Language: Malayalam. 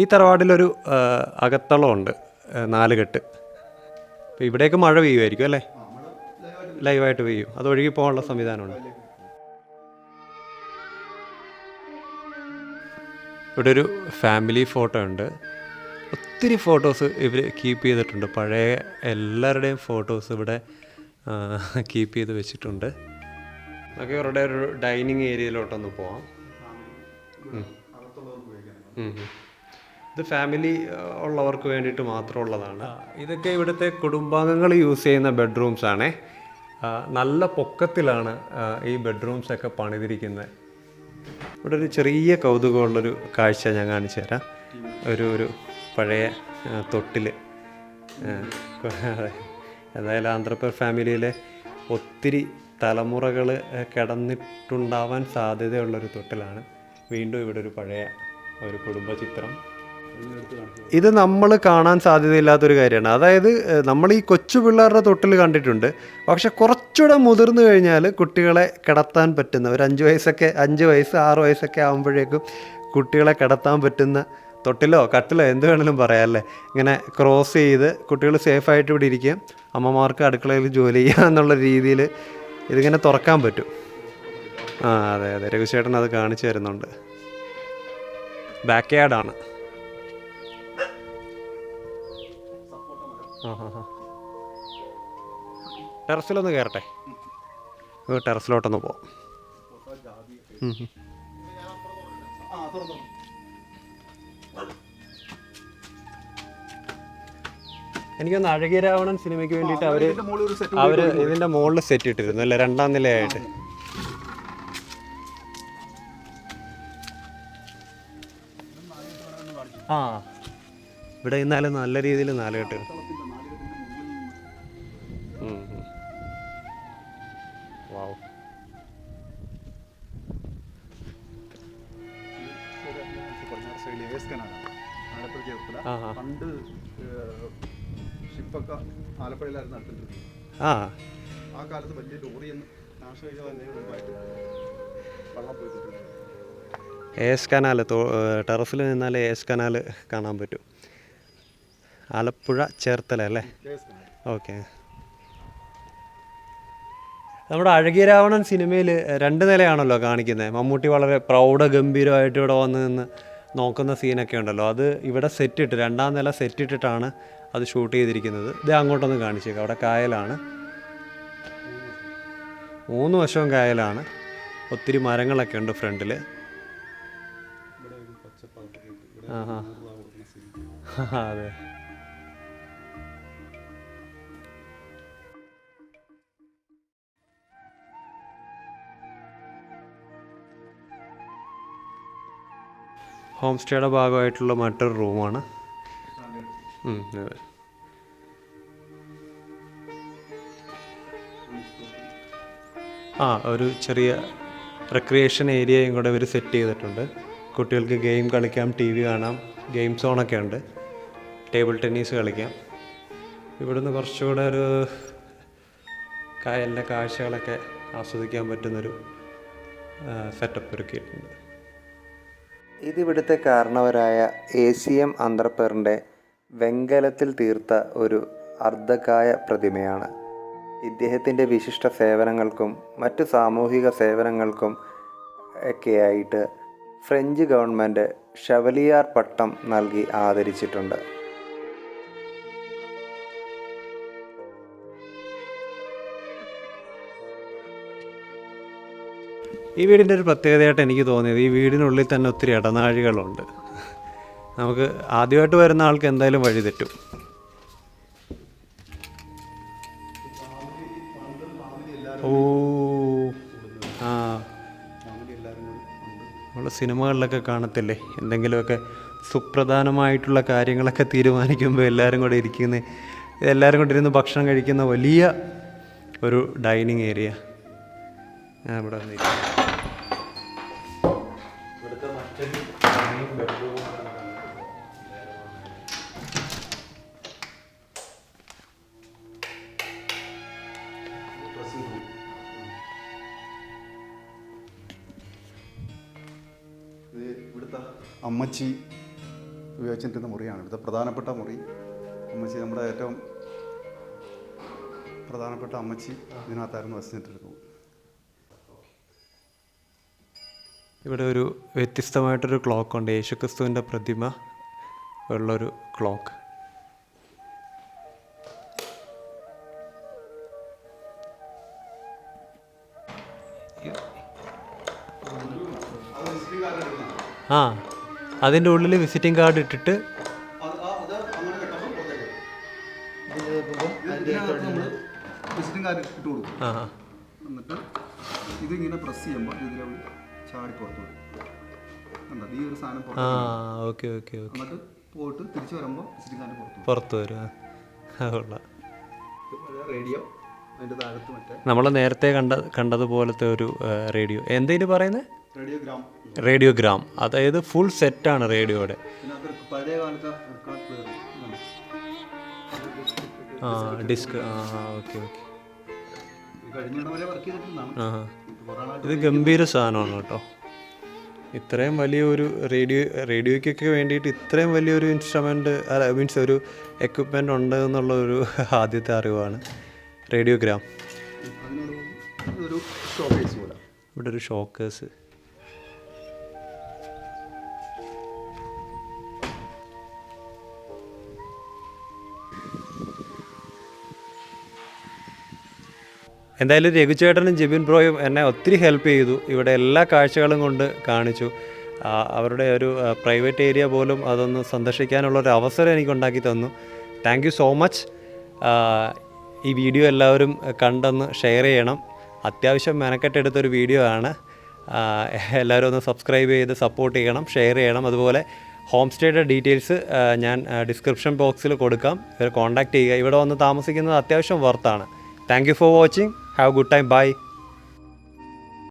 ഈ തറവാടിലൊരു അകത്തളമുണ്ട് നാലുകെട്ട്. നാല് കെട്ട് അപ്പോൾ ഇവിടേക്ക് മഴ പെയ്യുമായിരിക്കും അല്ലേ? ലൈവായിട്ട് പെയ്യും. അത് ഒഴുകി പോകാനുള്ള സംവിധാനമുണ്ട്. ഇവിടെ ഒരു ഫാമിലി ഫോട്ടോ ഉണ്ട്. ഒത്തിരി ഫോട്ടോസ് ഇവർ കീപ്പ് ചെയ്തിട്ടുണ്ട്. പഴയ എല്ലാവരുടെയും ഫോട്ടോസ് ഇവിടെ കീപ്പ് ചെയ്ത് വെച്ചിട്ടുണ്ട്. നമുക്ക് ഇവരുടെ ഒരു ഡൈനിങ് ഏരിയയിലോട്ടൊന്ന് പോവാം. ഇത് ഫാമിലി ഉള്ളവർക്ക് വേണ്ടിയിട്ട് മാത്രമുള്ളതാണ്. ഇതൊക്കെ ഇവിടുത്തെ കുടുംബാംഗങ്ങൾ യൂസ് ചെയ്യുന്ന ബെഡ്റൂംസ് ആണേ. നല്ല പൊക്കത്തിലാണ് ഈ ബെഡ്റൂംസ് ഒക്കെ പണിതിരിക്കുന്നത്. ഇവിടെ ഒരു ചെറിയ കൗതുകമുള്ളൊരു കാഴ്ച ഞാൻ കാണിച്ചു തരാം. ഒരു ഒരു പഴയ തൊട്ടിൽ. എന്തായാലും ആന്ധ്രപ്രദേശ് ഫാമിലിയിലെ ഒത്തിരി തലമുറകൾ കിടന്നിട്ടുണ്ടാവാൻ സാധ്യതയുള്ളൊരു തൊട്ടിലാണ്. വീണ്ടും ഇവിടെ ഒരു പഴയ ഒരു കുടുംബ ചിത്രം ഇത് നമ്മൾ കാണാൻ സാധ്യതയില്ലാത്തൊരു കാര്യമാണ്. അതായത് നമ്മൾ ഈ കൊച്ചു പിള്ളേരുടെ തൊട്ടിൽ കണ്ടിട്ടുണ്ട്. പക്ഷെ കുറച്ചുകൂടെ മുതിർന്നു കഴിഞ്ഞാൽ കുട്ടികളെ കിടത്താൻ പറ്റുന്ന ഒരു അഞ്ച് വയസ്സൊക്കെ അഞ്ച് വയസ്സ് ആറ് വയസ്സൊക്കെ ആകുമ്പോഴേക്കും കുട്ടികളെ കിടത്താൻ പറ്റുന്ന തൊട്ടിലോ കട്ടിലോ എന്ത് വേണമെങ്കിലും പറയാമല്ലേ ഇങ്ങനെ ക്രോസ് ചെയ്ത് കുട്ടികൾ സേഫായിട്ട് ഇവിടെ ഇരിക്കുകയും അമ്മമാർക്ക് അടുക്കളയിൽ ജോലി ചെയ്യുക എന്നുള്ള രീതിയിൽ ഇതിങ്ങനെ തുറക്കാൻ പറ്റും. ആ അതെ അതെ. രഘുചേട്ടൻ അത് കാണിച്ചു തരുന്നുണ്ട്. ബാക്ക് യാർഡാണ്. ടെറസിലൊന്ന് കയറട്ടെ ടെറസിലോട്ടൊന്ന് പോവാം. എനിക്കൊന്ന് അഴകിയ രാവണൻ സിനിമയ്ക്ക് വേണ്ടിയിട്ട് അവർ അവർ ഇതിന്റെ മുകളിൽ സെറ്റ് ഇട്ടിരുന്നു അല്ലേ? രണ്ടാം നിലയായിട്ട്. ആ. ഇവിടെ ഇന്നാലും നല്ല രീതിയിൽ നാലുകെട്ട് ആലപ്പുഴ ചേർത്തല ആ ആ. പണ്ട് ഷിപ്പൊക്കെ ആലപ്പുഴയിലായിരുന്നു നടത്തിട്ടുണ്ട് ആ. ആ കാലത്ത് വലിയ ലോറി മുമ്പായിട്ട് വെള്ളം പോയിട്ടുണ്ട് എസ് കനാൽ ടെറഫിൽ നിന്നാൽ എസ് കനാൽ കാണാൻ പറ്റും. ആലപ്പുഴ ചേർത്തല അല്ലേ? ഓക്കെ നമ്മുടെ അഴകിരാവണൻ സിനിമയിൽ രണ്ട് നിലയാണല്ലോ കാണിക്കുന്നത്. മമ്മൂട്ടി വളരെ പ്രൗഢ ഗംഭീരമായിട്ട് ഇവിടെ വന്ന് നിന്ന് നോക്കുന്ന സീനൊക്കെ ഉണ്ടല്ലോ. അത് ഇവിടെ സെറ്റിട്ട് രണ്ടാം നില സെറ്റിട്ടിട്ടാണ് അത് ഷൂട്ട് ചെയ്തിരിക്കുന്നത്. ഇത് അങ്ങോട്ടൊന്ന് കാണിച്ചേക്കാം. അവിടെ കായലാണ്. മൂന്ന് വശവും കായലാണ്. ഒത്തിരി മരങ്ങളൊക്കെ ഉണ്ട് ഫ്രണ്ടിൽ ആഹാ അതെ. ഹോം സ്റ്റേയുടെ ഭാഗമായിട്ടുള്ള മറ്റൊരു റൂമാണ്. ആ ഒരു ചെറിയ റെക്രിയേഷൻ ഏരിയയും കൂടെ ഇവർ സെറ്റ് ചെയ്തിട്ടുണ്ട്. കുട്ടികൾക്ക് ഗെയിം കളിക്കാം ടി വി കാണാം ഗെയിം സോണൊക്കെ ഉണ്ട്. ടേബിൾ ടെന്നീസ് കളിക്കാം. ഇവിടുന്ന് കുറച്ചുകൂടെ ഒരു കായലിന്റെ കാഴ്ചകളൊക്കെ ആസ്വദിക്കാൻ പറ്റുന്നൊരു സെറ്റപ്പ് ഒരുക്കിയിട്ടുണ്ട്. ഇതിവിടുത്തെ കാരണവരായ എ സി എം അന്തർപ്പേറിന്റെ വെങ്കലത്തിൽ തീർത്ത ഒരു അർദ്ധകായ പ്രതിമയാണ്. ഇദ്ദേഹത്തിന്റെ വിശിഷ്ട സേവനങ്ങൾക്കും മറ്റു സാമൂഹിക സേവനങ്ങൾക്കും ഒക്കെയായിട്ട് ഫ്രഞ്ച് ഗവൺമെന്റ് ഷവലിയാർ പട്ടം നൽകി ആദരിച്ചിട്ടുണ്ട്. ഈ വീടിന്റെ ഒരു പ്രത്യേകതയായിട്ട് എനിക്ക് തോന്നിയത് ഈ വീടിനുള്ളിൽ തന്നെ ഒത്തിരി ഇടനാഴികളുണ്ട്. നമുക്ക് ആദ്യമായിട്ട് വരുന്ന ആൾക്ക് എന്തായാലും വഴി തെറ്റും. ഓ ആ. നമ്മൾ സിനിമകളിലൊക്കെ കാണത്തില്ലേ? എന്തെങ്കിലുമൊക്കെ സുപ്രധാനമായിട്ടുള്ള കാര്യങ്ങളൊക്കെ തീരുമാനിക്കുമ്പോൾ എല്ലാവരും കൂടെ ഇരിക്കുന്ന എല്ലാവരും കൂടെ ഇരുന്ന് ഭക്ഷണം കഴിക്കുന്ന വലിയ ഒരു ഡൈനിങ് ഏരിയ. ഞാൻ ഇവിടെ ഇവിടുത്തെ മറ്റൊരു ഇവിടുത്തെ അമ്മച്ചി ഉപയോഗിച്ചിട്ടിരുന്ന മുറിയാണ്. ഇവിടുത്തെ പ്രധാനപ്പെട്ട മുറി. അമ്മച്ചി നമ്മുടെ ഏറ്റവും പ്രധാനപ്പെട്ട അമ്മച്ചി ഇതിനകത്തായിരുന്നു വസിച്ചിട്ടിരുന്നത്. ഇവിടെ ഒരു വ്യത്യസ്തമായിട്ടൊരു ക്ലോക്ക് ഉണ്ട്. യേശുക്രിസ്തുവിന്റെ പ്രതിമ ഉള്ളൊരു ക്ലോക്ക് ആ അതിന്റെ ഉള്ളിൽ വിസിറ്റിംഗ് കാർഡ് ഇട്ടിട്ട് വിസിറ്റിംഗ് കാർഡ് ഇട്ട് കൊടുക്കും ആ എന്നിട്ട് ഇതിങ്ങനെ പ്രസ് ചെയ്യുമ്പോൾ ഇതിലെ ചാടി പുറത്ത് വരും കണ്ടോ? ഈ ഒരു സാധനം പുറത്ത് ആ വരും. Okay okay okay. എന്നിട്ട് പോയിട്ട് തിരിച്ചു വരുമ്പോൾ വിസിറ്റിംഗ് കാർഡ് പുറത്ത് വരും പുറത്ത് വരും. ആ. അത് കൊള്ളാം. ഇത് പഴയ റേഡിയോ അതിന്റെ താഴത്ത് മറ്റേ നമ്മൾ നേരത്തെ കണ്ട കണ്ടതുപോലത്തെ ഒരു റേഡിയോ. എന്തേലും പറയുന്നത് റേഡിയോഗ്രാം. റേഡിയോഗ്രാം. അതായത് ഫുൾ സെറ്റാണ് റേഡിയോയുടെ. പിന്നെ അത് പഴയ കാലത്തെ റെക്കോർഡ് പ്ലെയർ ആ ഡിസ്ക് ആ ഓക്കെ ഓക്കെ. കഴിഞ്ഞ ഇടം വരെ വർക്ക് ചെയ്തിട്ടുണ്ടാണ് ആ. ഇത് ഗംഭീര സാധനമാണ് കേട്ടോ. ഇത്രയും വലിയൊരു റേഡിയോ റേഡിയോയ്ക്കൊക്കെ വേണ്ടിയിട്ട് ഇത്രയും വലിയൊരു ഇൻസ്ട്രുമെന്റ് അല്ല മീൻസ് ഒരു എക്വിപ്മെന്റ് ഉണ്ട് എന്നുള്ള ഒരു ആദ്യത്തെ അറിവാണ് റേഡിയോഗ്രാം. ഇവിടെ ഒരു ഷോക്കേഴ്സ് എന്തായാലും രഘുചേട്ടനും ജിബിൻ ബ്രോയും എന്നെ ഒത്തിരി ഹെൽപ്പ് ചെയ്തു. ഇവിടെ എല്ലാ കാഴ്ചകളും കൊണ്ട് കാണിച്ചു. അവരുടെ ഒരു പ്രൈവറ്റ് ഏരിയ പോലും അതൊന്ന് സന്ദർശിക്കാനുള്ള ഒരു അവസരം എനിക്ക് ഉണ്ടാക്കി തന്നു. താങ്ക് യു സോ മച്ച് ഈ വീഡിയോ എല്ലാവരും കണ്ടെന്ന് ഷെയർ ചെയ്യണം. അത്യാവശ്യം മെനക്കെട്ടെടുത്തൊരു വീഡിയോ ആണ്. എല്ലാവരും ഒന്ന് സബ്സ്ക്രൈബ് ചെയ്ത് സപ്പോർട്ട് ചെയ്യണം ഷെയർ ചെയ്യണം. അതുപോലെ ഹോം സ്റ്റേയുടെ ഡീറ്റെയിൽസ് ഞാൻ ഡിസ്ക്രിപ്ഷൻ ബോക്സിൽ കൊടുക്കാം. ഇവർ കോൺടാക്റ്റ് ചെയ്യുക. ഇവിടെ വന്ന് താമസിക്കുന്നത് അത്യാവശ്യം വർത്താണ് thank you for watching Have a good time. Bye.